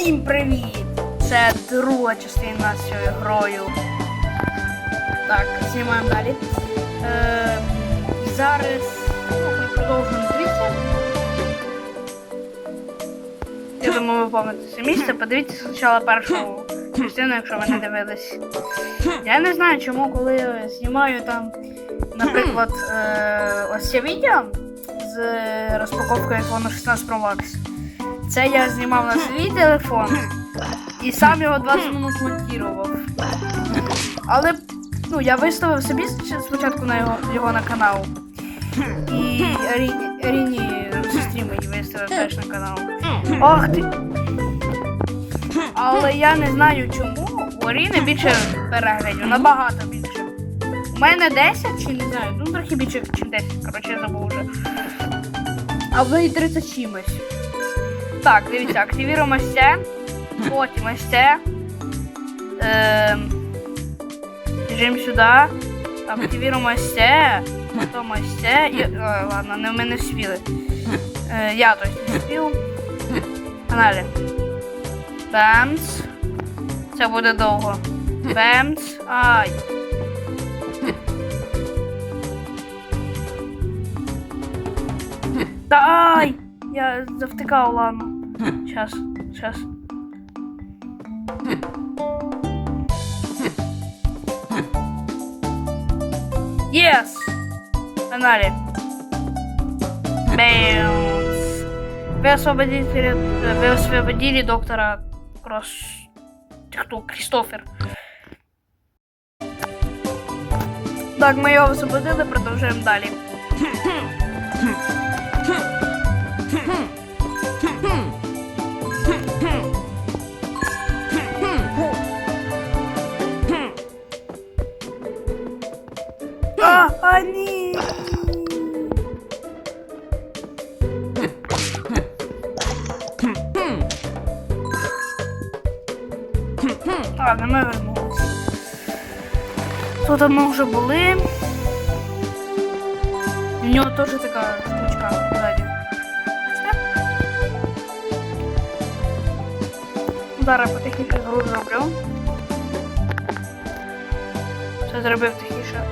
Всім привіт! Це друга частина з цією грою. Так, знімаємо далі. Е, зараз ну, ми продовжуємо звідси. Я думаю, ви пам'ятаєте це місце. Подивіться спочатку першу частину, якщо ви не дивились. Я не знаю, чому, коли знімаю там, наприклад, е, ось це відео з розпаковкою iPhone 16 Pro Max. Це я знімав на свій телефон і сам його 20 минут монтував. Але ну, я виставив собі спочатку на його, його на канал. І Аріні сестрі мені виставив теж на канал. Ох ти! Але я не знаю чому. У Аріни більше переглядів, набагато більше. У мене 10 чи не знаю, ну трохи більше, ніж 10, коротше, я забув вже. А в неї 30 чимось. Так, дивіться, активіруємо це. Потім це. Ем, біжимо сюди. Активіруємо це. Потім це. І, о, ладно, не в мене спіли. Е, я точно не спів. Погнали. Бемс. Це буде довго. Бемс. Ай. Та ай! Я завтикав, ладно. Сейчас, сейчас. Yes! Погнали. Бэмс. Вы освободили, вы освободили доктора Кросс... Кто? Кристофер. Так, ми його освободили, продовжуємо далі. Тут ми вже були. У нього теж така штучка ззаді. Зараз потихіше гру зроблю. Все зробив тихіше.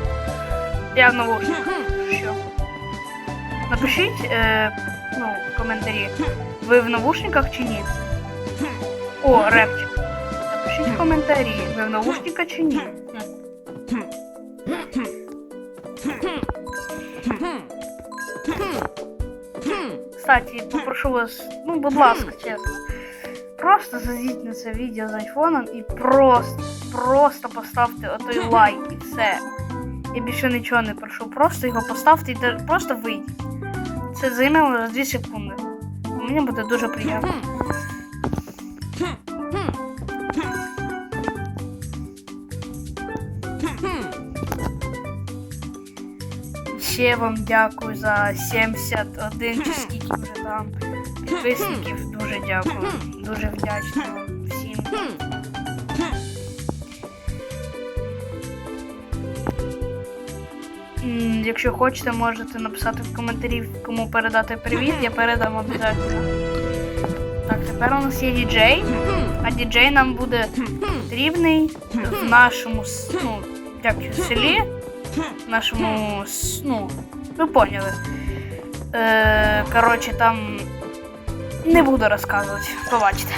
Я в наушниках. Що? Напишіть е, ну, в коментарі, ви в наушниках чи ні? О, репчик. Напишіть в коментарі, ви в наушниках чи ні? Кстати, попрошу вас, ну, будь ласка, чесно. Просто зайдіть на це відео з айфоном і просто, просто поставте отой лайк і все. Я більше нічого не прошу. Просто його поставте і просто вийдіть. Це займе у вас 2 секунди. Мені буде дуже приємно. Ще вам дякую за 71 чи скільки вже там підписників. Дуже дякую. Дуже вдячна вам всім. Якщо хочете, можете написати в коментарі, кому передати привіт, я передам обов'язково. Так, тепер у нас є діджей, а діджей нам буде потрібний в нашому ну, як це, селі, в нашому, ну, ви поняли. Е, коротше, там не буду розказувати, побачите.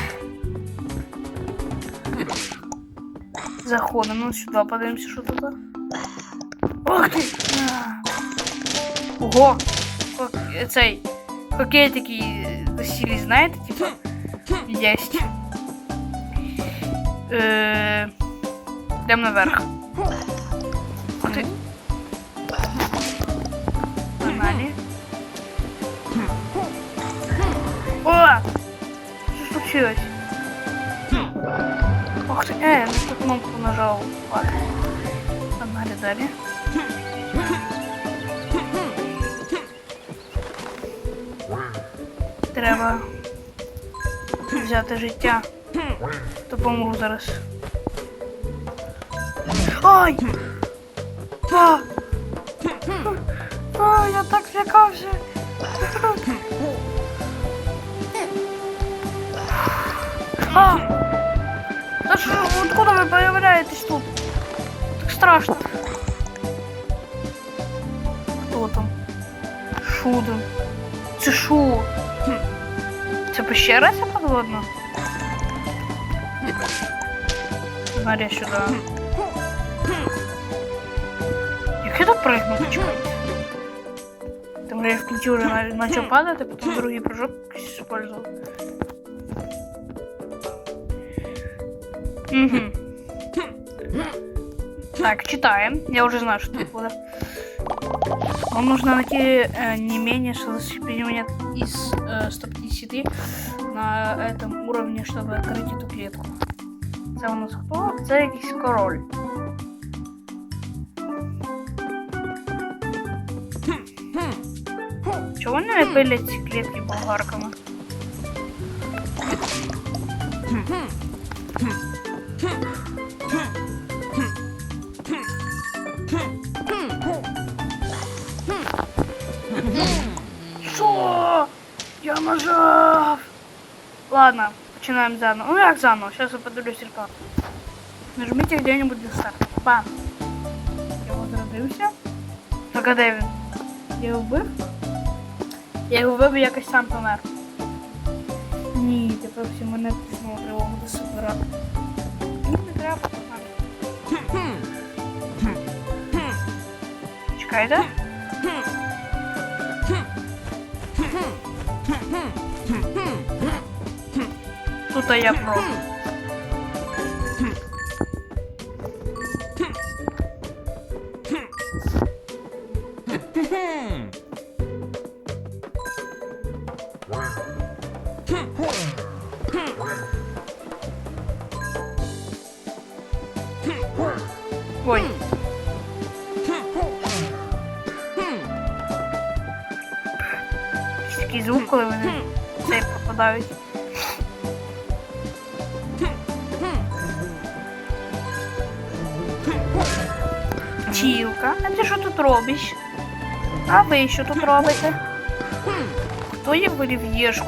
Заходимо ну, сюди, подивимося, що тут. Ох ти! Ого! Цей хокей такий досілі, знаєте, типу, єсть. Е, Йдемо наверх. Що случилось? Ох ти, е, не ту кнопку нажав. Ладно. Погнали далі. Треба взяти життя. Допоможу зараз. Ай! А! А, я так злякався. А! Да что, откуда вы появляетесь тут? Так страшно. Хто там? Шо там? Це шо? Хм. Це пещера ця подводна? Смотри сюди. Як я тут прыгну? Чекайте. Там я в кінці вже на- начал падати, потім другий прыжок использовал. Так, читаем. Я уже знаю, что будет. Вам нужно найти э, не менее 60 монет из э, 150 на этом уровне, чтобы открыть эту клетку. Це у нас хто? Це якийсь король. Чого не пилять ці клітки болгарками? Що? Я нажав. Ладно, починаем заново. Ну як заново? Сейчас я подивлюсь рекламу. Нажмите где-нибудь для старта. Бам. Я возродився. А де він? Я його вбив? Я його вбив і якось сам помер. Ні, тепер всі мене знову треба буде собирати. Треба. Чекайте. Тут я про. Ой. Якийсь Такий звук, коли вони цей попадають. Чілка, а ти що тут робиш? А ви що тут робите? Хто є в олів'єшку?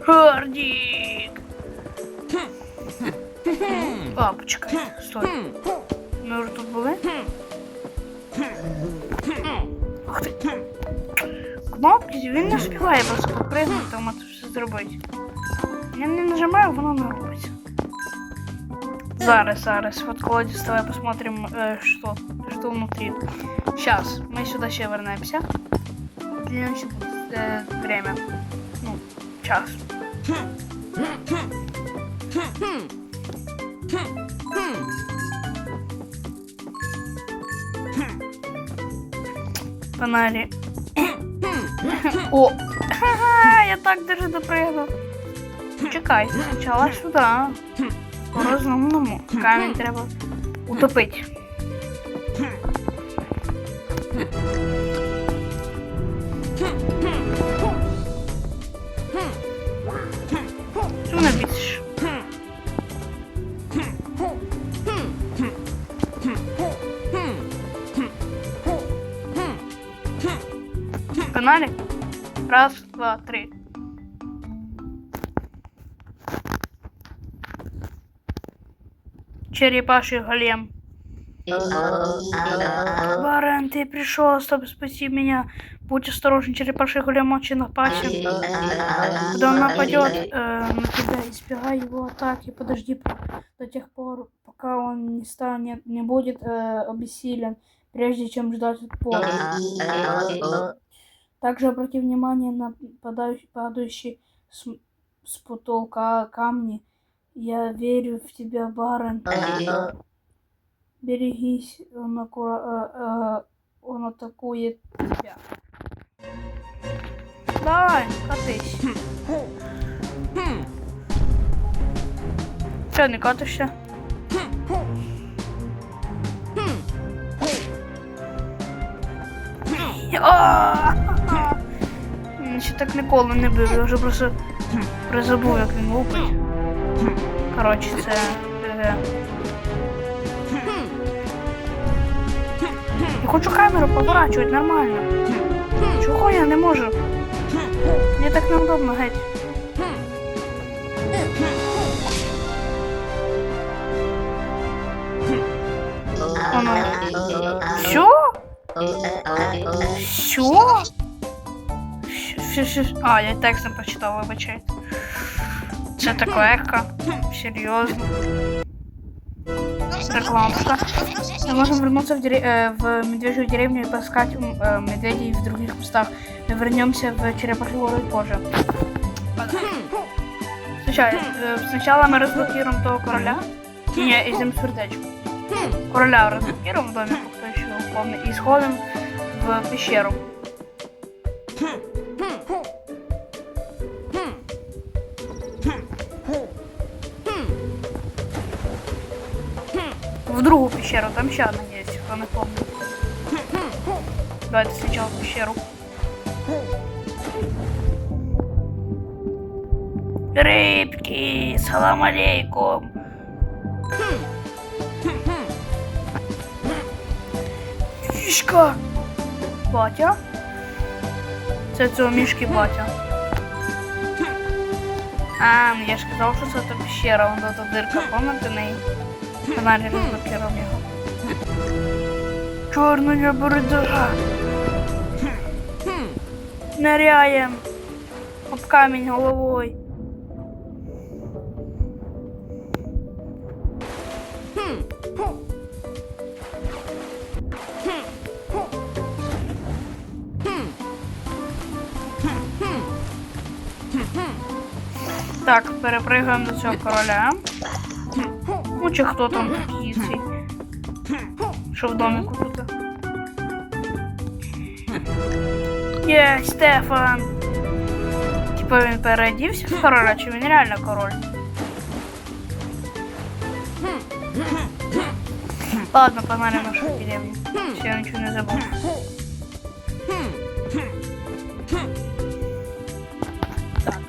Хардік! А, почекай, стой. Ми вже тут були? Ух ти. Кнопки, він не співає просто попригнути, там це все зробити. Я не нажимаю, воно не робиться. Зараз, зараз. Вот колодец, давай посмотрим, э, что, что внутри. Сейчас, мы сюда еще вернемся. Для нас будет э, время. Ну, час. Фонарі. О! Ха-ха, я так даже допрыгнул. Чекай, спочатку сюди. По розумному. Камінь треба утопити. Раз, два, три. Черепаший голем. Барен, ты пришел, чтобы спасти меня. Будь осторожен, черепаший голем очень опасен. Когда он нападет э, на тебя, избегай его атаки. Подожди по- до тех пор, пока он не станет, не будет э, обессилен, прежде чем ждать отпора. Также обрати внимание на падающий с, с потолка камни. Я верю в тебя, Барен. Берегись, он, аккура- э, э, он атакует тебя. Давай, катись. Че, не катишся? А! Він ще так ніколи не бив, я вже просто призабув, як він лупить. Коротше, це. е, Я хочу камеру поворачувати нормально. Чого я не можу? так неудобно, геть. Оно. Що? Що? Що, що, що? А, я текст не прочитав, вибачайте. Це так легко. Серйозно. Рекламка. Мы можем вернуться в, дере- э, в медвежью деревню и поискать м, э, медведей в других местах. Мы вернемся в черепахи горы позже. Сначала, э, сначала мы разблокируем того короля. Не, идем сердечко. Короля разблокируем в домике, кто еще помнит, и сходим в пещеру. Пещеру, там еще одна есть, кто не помнит. Давайте сначала пещеру. Рыбки, салам алейкум. Мішка. Батя. Це цього мішки батя. А, ну я ж казав, що це пещера, вон та дирка, пам'ятаєте неї? Каналі розблокував його. Чорна борода. Ныряем. Об камінь головою. Так, перепригаємо до цього короля. Ну, чи хто там такий цей. Що в домику тут? Є, Стефан. Типа він переодівся в короля, чи він реально король? Ладно, погнали в нашу деревню. Все, я нічого не забув. Так.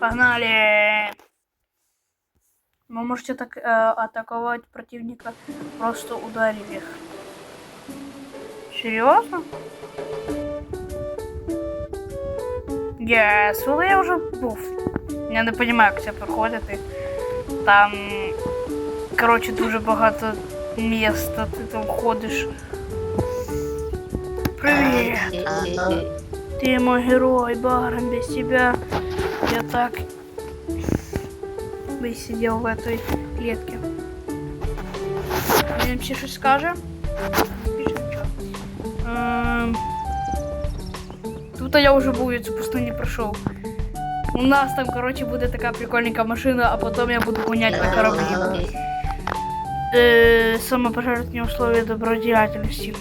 Погнали! Вы можете так э, атаковать противника, просто ударив их. Серьезно? Yes, але я вже був. Я не розумію, як це проходити. Там, коротше, дуже багато міста, ти там ходиш. Привіт! Ты мой герой, Барон, без тебя я так бы сидел в этой клетке. Він ще щось скаже? Більше нічого. Ем, Тут я вже був, я цю пустыню пройшов. У нас там, короче, буде така прикольненька машина, а потом я буду гонять на кораблі. Е, Саме пожертвні условия добродіяльності.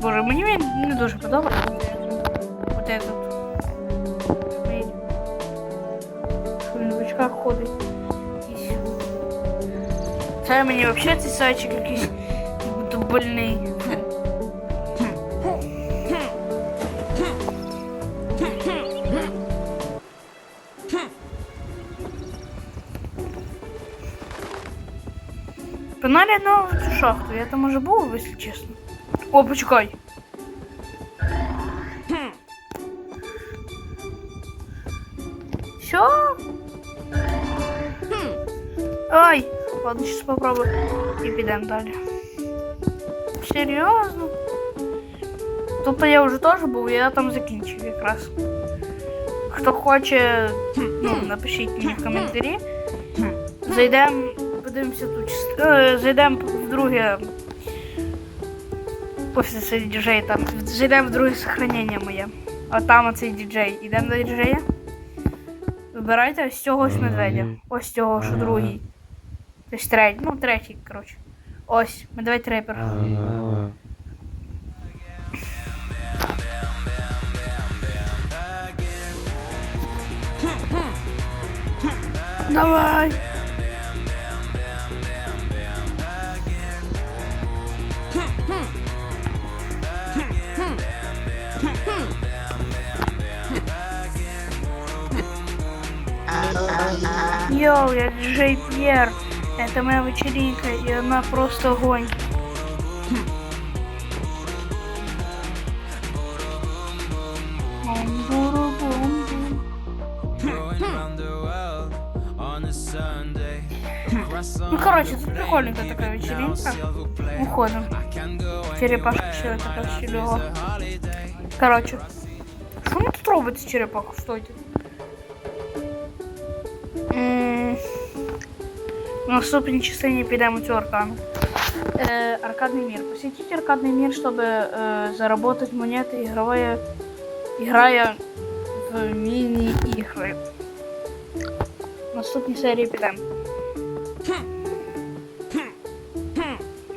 Боже, мені він не дуже подобається. Вот этот. Блін. Що він в очках ходить. Це мені взагалі цей сайчик якийсь як будто больний. Погнали на цю шахту. Я там уже був, якщо чесно. О, почекай. Все? Ай! Ладно, сейчас попробую. І підемо далі. Серйозно? Тут я вже теж був, я там закінчив якраз. Хто хоче, ну, напишіть мені в коментарі. Зайдемо, подивимося тут. е, Зайдемо в друге. Ось цей діджей там. Зайдемо в друге сохранення моє. А там оцей діджей. Ідемо до діджея. Вибирайте ось цього ось медведя. Ось цього, що другий. Тобто третій. Ну, третій, коротше. Ось, медведь репер. Давай. Йоу, я диджей Пьер. Это моя вечеринка, и она просто огонь. Ну, короче, тут прикольная такая вечеринка. Уходим. Черепашка еще это расщелила. Короче. Что мы тут робот с черепахой? Что это? В наступній частині підемо цю аркану. Э, аркадный мир. Посетите аркадный мир, чтобы э, заработать монеты, игровая, играя в мини-игры. В наступній серії підемо.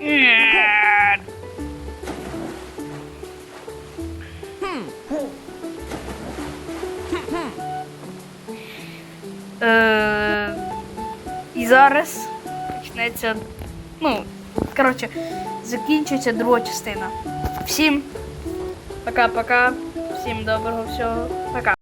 Нет. Зараз почнеться. Ну, коротше, закінчується друга частина. Всім пока-пока. Всім доброго всього. Пока.